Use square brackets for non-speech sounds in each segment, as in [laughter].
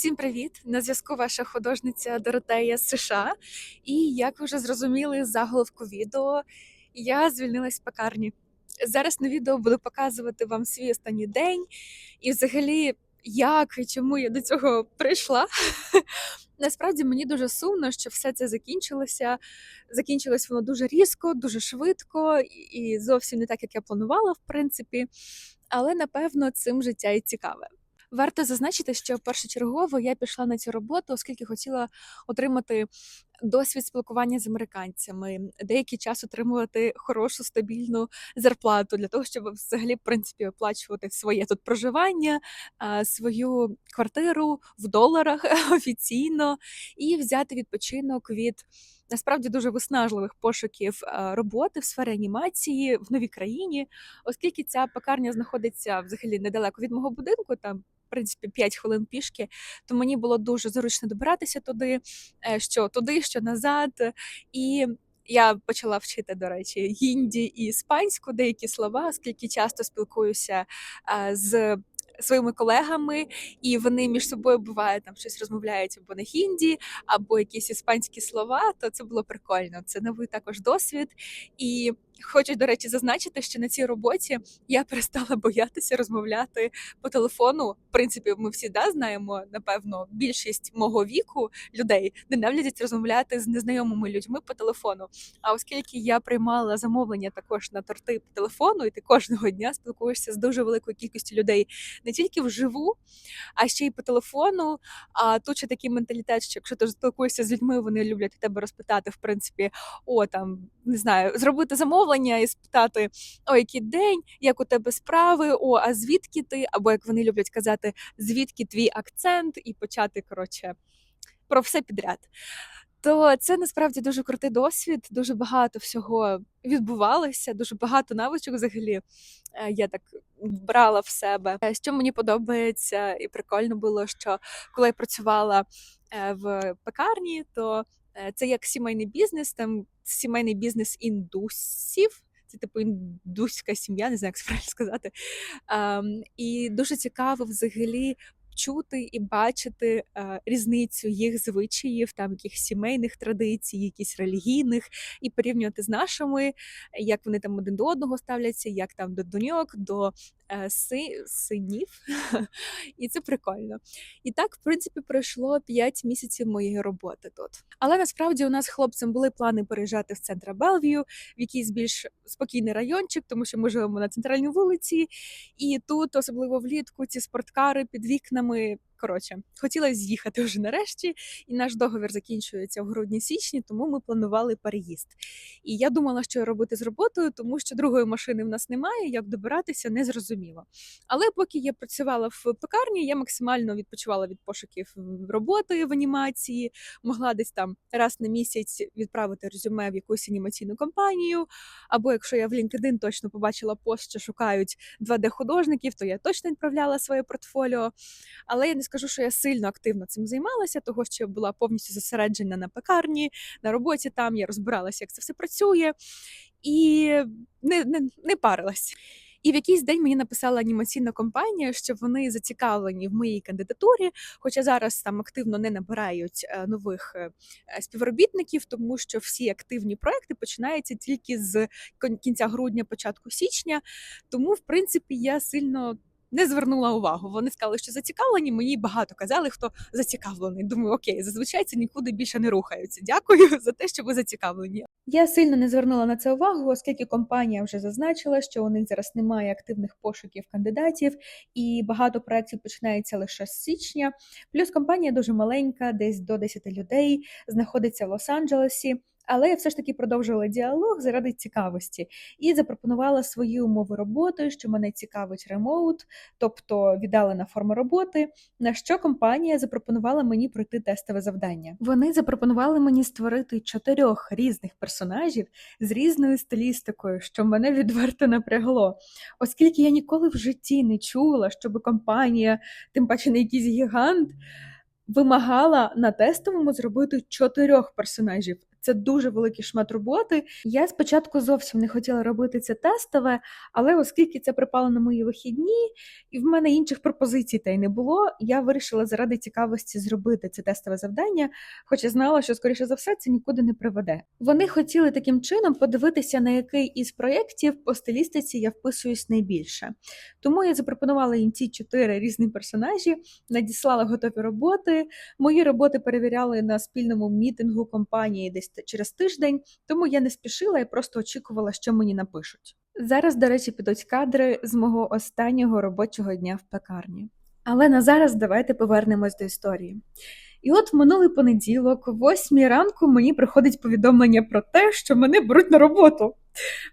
Всім привіт! На зв'язку ваша художниця Доротея з США. І як ви вже зрозуміли з заголовку відео, я звільнилась з пекарні. Зараз на відео буду показувати вам свій останній день і взагалі, як і чому я до цього прийшла. [laughs] Насправді мені дуже сумно, що все це закінчилося. Закінчилось воно дуже різко, дуже швидко і зовсім не так, як я планувала, в принципі. Але напевно цим життя і цікаве. Варто зазначити, що першочергово я пішла на цю роботу, оскільки хотіла отримати досвід спілкування з американцями, деякий час отримувати хорошу стабільну зарплату для того, щоб взагалі в принципі оплачувати своє тут проживання, свою квартиру в доларах [laughs] офіційно і взяти відпочинок від. Насправді дуже виснажливих пошуків роботи в сфері анімації в новій країні, оскільки ця пекарня знаходиться взагалі недалеко від мого будинку, там в принципі 5 хвилин пішки, то мені було дуже зручно добиратися туди, е, що туди, що назад. І я почала вчити, до речі, гінді і іспанську деякі слова, оскільки часто спілкуюся а, з. Своїми колегами, і вони між собою буває там щось розмовляють або на хінді, або якісь іспанські слова, то це було прикольно. Це новий також досвід. І хочу, до речі, зазначити, що на цій роботі я перестала боятися розмовляти по телефону. В принципі, ми всі да, знаємо, напевно, більшість мого віку людей ненавидять розмовляти з незнайомими людьми по телефону. А оскільки я приймала замовлення також на торти по телефону, і ти кожного дня спілкуєшся з дуже великою кількістю людей не тільки вживу, а ще й по телефону. А тут ще такий менталітет, що якщо ти спілкуєшся з людьми, вони люблять тебе розпитати, в принципі, о там не знаю, зробити замовлення і спитати, о, який день, як у тебе справи, о, а звідки ти? Або як вони люблять казати, звідки твій акцент, і почати коротше про все підряд. То це насправді дуже крутий досвід, дуже багато всього відбувалося, дуже багато навичок взагалі е, я так брала в себе. Е, Що мені подобається, і прикольно було, що коли я працювала е, в пекарні, то це як сімейний бізнес, там сімейний бізнес індусів. Це типу індуська сім'я, не знаю, як це [laughs] правильно сказати. Um, і дуже цікаво взагалі чути і бачити е, різницю їх звичаїв, там якихось сімейних традицій, якісь релігійних, і порівнювати з нашими, як вони там один до одного ставляться, як там до доньок, до е, си, синів. [laughs] І це прикольно. І так, в принципі, пройшло 5 місяців моєї роботи тут. Але насправді у нас з хлопцем були плани переїжджати в центр Белвію, в якийсь більш спокійний райончик, тому що ми живемо на центральній вулиці, і тут, особливо влітку, ці спорткари під вікнами. Oui. Коротше, хотіла з'їхати вже нарешті, і наш договір закінчується в грудні-січні, тому ми планували переїзд. І я думала, що робити з роботою, тому що другої машини в нас немає, як добиратися, не зрозуміло. Але поки я працювала в пекарні, я максимально відпочивала від пошуків роботи в анімації, могла десь там раз на місяць відправити резюме в якусь анімаційну компанію. Або якщо я в LinkedIn точно побачила пост, що шукають 2D-художників, то я точно відправляла своє портфоліо. Але я не скажу, що я сильно активно цим займалася, того що була повністю зосереджена на пекарні, на роботі там, я розбиралася, як це все працює, і не, не, не парилась. І в якийсь день мені написала анімаційна компанія, що вони зацікавлені в моїй кандидатурі, хоча зараз там активно не набирають е, нових е, співробітників, тому що всі активні проекти починаються тільки з кінця грудня, початку січня. Тому, в принципі, я сильно. Не звернула увагу. Вони сказали, що зацікавлені. Мені багато казали, хто зацікавлений. Думаю, окей, зазвичай це нікуди більше не рухаються. Дякую [laughs] за те, що ви зацікавлені. Я сильно не звернула на це увагу, оскільки компанія вже зазначила, що у них зараз немає активних пошуків кандидатів, і багато проєктів починається лише з січня. Плюс компанія дуже маленька, десь до 10 людей, знаходиться в Лос-Анджелесі. Але я все ж таки продовжувала діалог заради цікавості і запропонувала свої умови роботи, що мене цікавить ремоут, тобто віддалена форма роботи. На що компанія запропонувала мені пройти тестове завдання. Вони запропонували мені створити чотирьох різних персонажів з різною стилістикою, що мене відверто напрягло, оскільки я ніколи в житті не чула, щоб компанія, тим паче не якийсь гігант. Вимагала на тестовому зробити чотирьох персонажів. Це дуже великий шмат роботи. Я спочатку зовсім не хотіла робити це тестове, але оскільки це припало на мої вихідні, і в мене інших пропозицій та й не було, я вирішила заради цікавості зробити це тестове завдання, хоча знала, що скоріше за все це нікуди не приведе. Вони хотіли таким чином подивитися, на який із проєктів по стилістиці я вписуюсь найбільше. Тому я запропонувала їм ці чотири різні персонажі, надіслала готові роботи. Мої роботи перевіряли на спільному мітингу компанії десь через тиждень, тому я не спішила і просто очікувала, що мені напишуть. Зараз, до речі, підуть кадри з мого останнього робочого дня в пекарні. Але на зараз давайте повернемось до історії. І от минулий понеділок, о 8 ранку, мені приходить повідомлення про те, що мене беруть на роботу.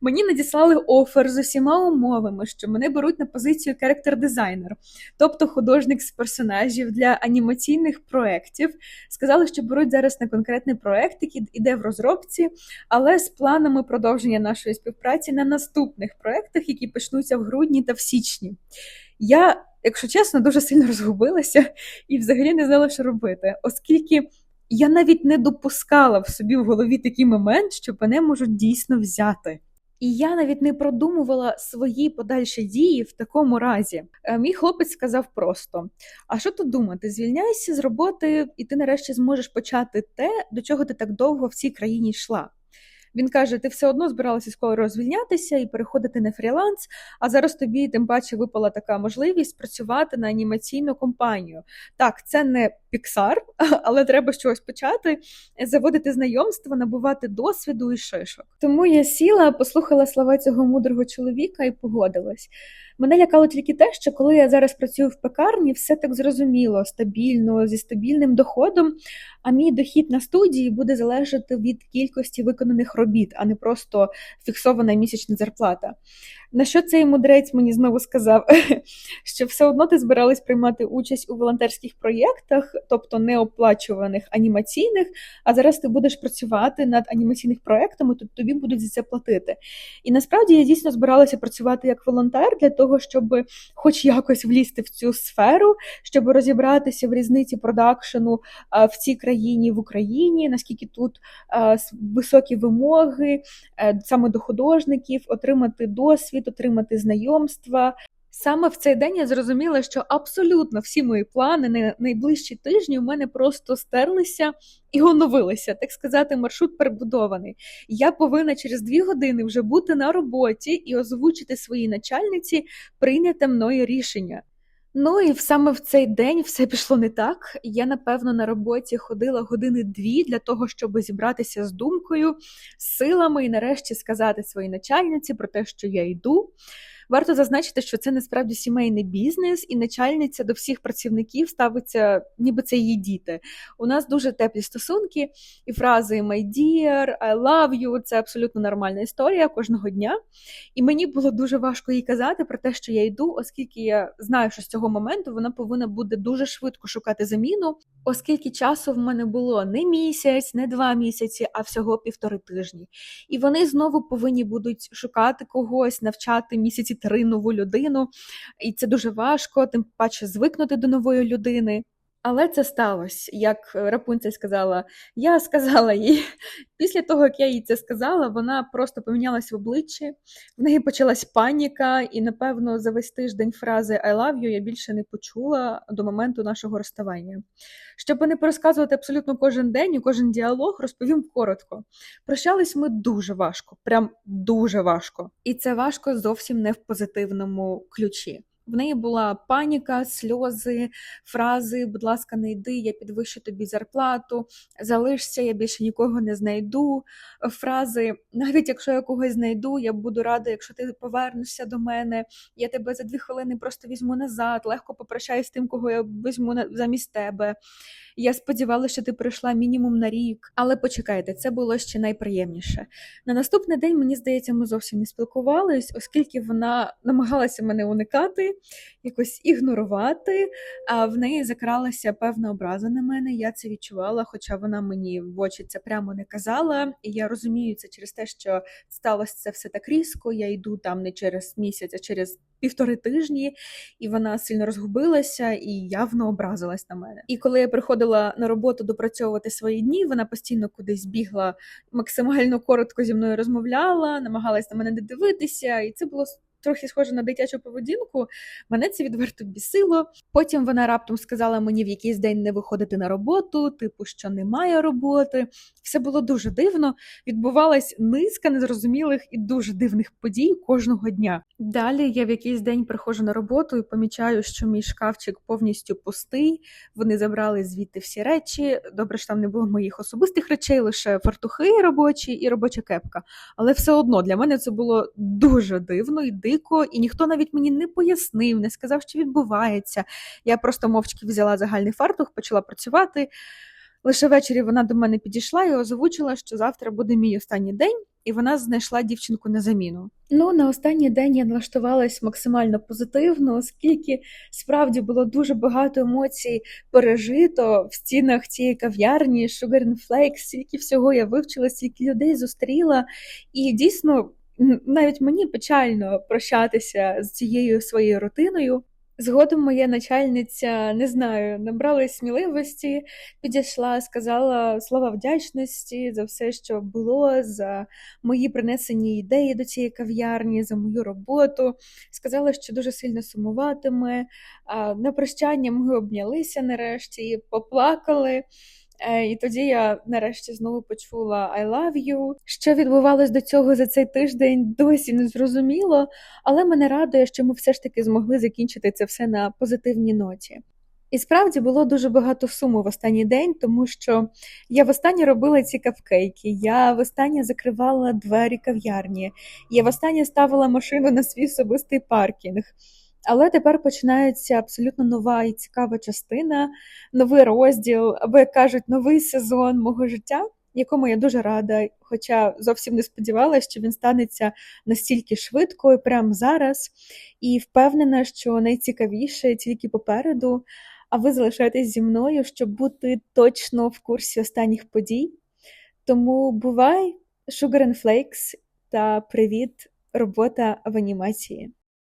Мені надіслали офер з усіма умовами, що мене беруть на позицію керектер-дизайнер, тобто художник з персонажів для анімаційних проєктів. Сказали, що беруть зараз на конкретний проєкт, який іде в розробці, але з планами продовження нашої співпраці на наступних проєктах, які почнуться в грудні та в січні. Я, якщо чесно, дуже сильно розгубилася і взагалі не знала, що робити, оскільки. Я навіть не допускала в собі в голові такий момент, що мене можуть дійсно взяти. І я навіть не продумувала свої подальші дії в такому разі. Е, Мій хлопець сказав просто: а що тут думати? Звільняйся з роботи, і ти нарешті зможеш почати те, до чого ти так довго в цій країні йшла. Він каже: ти все одно збиралася скоро розвільнятися і переходити на фріланс, а зараз тобі тим паче випала така можливість працювати на анімаційну компанію. Так, це не Піксар, [laughs] але треба щось почати, заводити знайомства, набувати досвіду і шишок. Тому я сіла, послухала слова цього мудрого чоловіка і погодилась. Мене лякало тільки те, що коли я зараз працюю в пекарні, все так зрозуміло, стабільно, зі стабільним доходом. А мій дохід на студії буде залежати від кількості виконаних робіт, а не просто фіксована місячна зарплата. На що цей мудрець мені знову сказав, [laughs] що все одно ти збиралась приймати участь у волонтерських проєктах, тобто неоплачуваних анімаційних, а зараз ти будеш працювати над анімаційних проєктами, то тобі будуть за це платити. І насправді я дійсно збиралася працювати як волонтер для того, щоб хоч якось влізти в цю сферу, щоб розібратися в різниці продакшену в цій країні в Україні, наскільки тут високі вимоги е, саме до художників, отримати досвід, отримати знайомства. Саме в цей день я зрозуміла, що абсолютно всі мої плани на найближчі тижні у мене просто стерлися і оновилися, так сказати, маршрут перебудований. Я повинна через дві години вже бути на роботі і озвучити своїй начальниці прийняте мною рішення. Ну і саме в цей день все пішло не так. Я, напевно, на роботі ходила години дві для того, щоб зібратися з думкою, з силами і нарешті сказати своїй начальниці про те, що я йду. Варто зазначити, що це насправді сімейний бізнес, і начальниця до всіх працівників ставиться, ніби це її діти. У нас дуже теплі стосунки, і фрази «my dear», «I love you» – це абсолютно нормальна історія кожного дня. І мені було дуже важко їй казати про те, що я йду, оскільки я знаю, що з цього моменту вона повинна буде дуже швидко шукати заміну, оскільки часу в мене було не місяць, не два місяці, а всього півтори тижні. І вони знову повинні будуть шукати когось, навчати місяці три нову людину, і це дуже важко, тим паче звикнути до нової людини. Але це сталося, як Рапунцель сказала. Я [laughs] сказала їй. Після того, як я їй це сказала, вона просто помінялась в обличчі, в неї почалась паніка, і, напевно, за весь тиждень фрази I love you я більше не почула до моменту нашого розставання. Щоб не пересказувати абсолютно кожен день і кожен діалог, розповім коротко. Прощались ми дуже важко, прям дуже важко. І це важко зовсім не в позитивному ключі. В неї була паніка, сльози, фрази, будь ласка, не йди, я підвищу тобі зарплату, залишся, я більше нікого не знайду. Фрази, навіть якщо я когось знайду, я буду рада, якщо ти повернешся до мене, я тебе за дві хвилини просто візьму назад, легко попрощаюсь з тим, кого я візьму замість тебе. Я сподівалася, що ти прийшла мінімум на рік, але почекайте, це було ще найприємніше. На наступний день, мені здається, ми зовсім не спілкувались, оскільки вона намагалася мене уникати. Якось ігнорувати. А в неї закралася певна образа на мене. Я це відчувала, хоча вона мені в очі це прямо не казала. І я розумію це через те, що сталося це все так різко. Я йду там не через місяць, а через півтори тижні, і вона сильно розгубилася і явно образилась на мене. І коли я приходила на роботу допрацьовувати свої дні, вона постійно кудись бігла, максимально коротко зі мною розмовляла, намагалась на мене не дивитися, і це було трохи схоже на дитячу поведінку. Мене це відверто бісило. Потім вона раптом сказала мені в якийсь день не виходити на роботу, типу, що немає роботи. Все було дуже дивно. Відбувалась низка незрозумілих і дуже дивних подій кожного дня. Далі я в якийсь день приходжу на роботу і помічаю, що мій шкафчик повністю пустий. Вони забрали звідти всі речі. Добре, що там не було моїх особистих речей, лише фартухи робочі і робоча кепка. Але все одно для мене це було дуже дивно і дико, і ніхто навіть мені не пояснив, не сказав, що відбувається. Я просто мовчки взяла загальний фартух, почала працювати. Лише ввечері вона до мене підійшла і озвучила, що завтра буде мій останній день, і вона знайшла дівчинку на заміну. Ну, на останній день я налаштувалась максимально позитивно, оскільки справді було дуже багато емоцій пережито в стінах цієї кав'ярні, Sugar and Flakes, стільки всього я вивчила, стільки людей зустріла, і дійсно. Навіть мені печально прощатися з цією своєю рутиною. Згодом моя начальниця, не знаю, набрала сміливості, підійшла, сказала слова вдячності за все, що було, за мої принесені ідеї до цієї кав'ярні, за мою роботу. Сказала, що дуже сильно сумуватиме. На прощання ми обнялися нарешті, поплакали. Е, І тоді я нарешті знову почула I love you. Що відбувалось до цього за цей тиждень, досі не зрозуміло, але мене радує, що ми все ж таки змогли закінчити це все на позитивній ноті. І справді було дуже багато суму в останній день, тому що я востаннє робила ці капкейки, я востаннє закривала двері кав'ярні, я востаннє ставила машину на свій особистий паркінг. Але тепер починається абсолютно нова і цікава частина, новий розділ, або як кажуть, новий сезон мого життя, якому я дуже рада, хоча зовсім не сподівалася, що він станеться настільки швидко і прямо зараз. І впевнена, що найцікавіше тільки попереду. А ви залишаєтесь зі мною, щоб бути точно в курсі останніх подій. Тому бувай, Sugar and Flakes та привіт, робота в анімації.